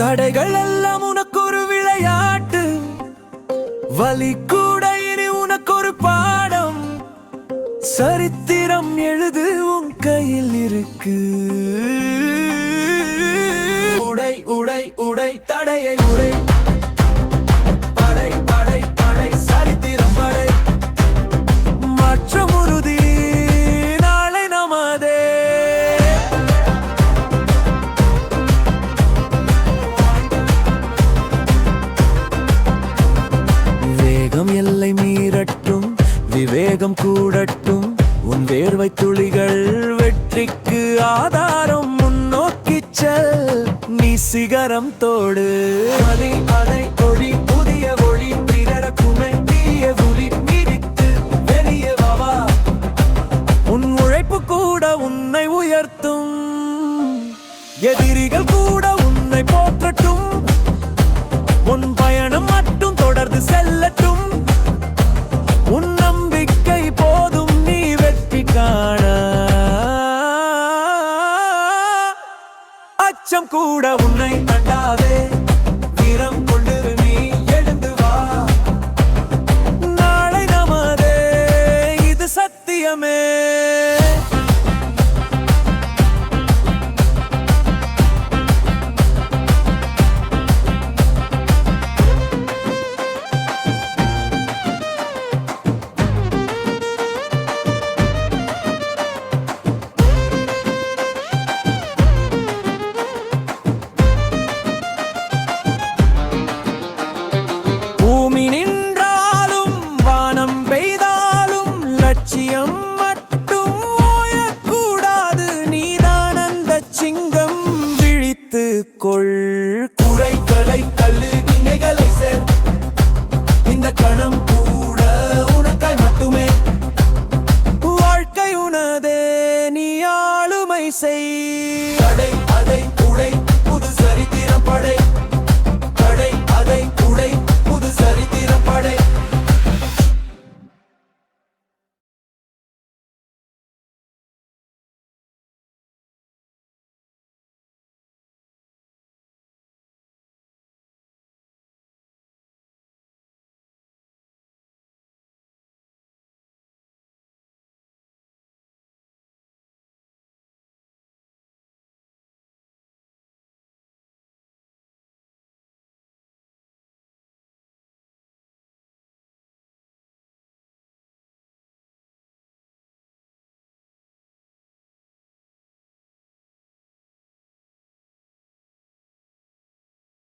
தடைகள் எல்லாம் உனக்கு ஒரு விளையாட்டு. வலி கூட இனி உனக்கு ஒரு பாடம். சரித்திரம் எழுது உன் கையில் இருக்கு. உடை உடை உடை தடையை உடை. துளிகள் வெற்றிக்கு ஆதாரம் முன்னோக்கி செல். நீ சிகரம் தோடு. அதை அதை ஒளி புதிய ஒளி பிறர குமை தீய ஒளி மிதித்து வெளியே வாவா உன் உழைப்பு கூட உன்னை உயர்த்தும். எதிரிகள் கூட உன்னை போற்றட்டும். அச்சம் கூட sei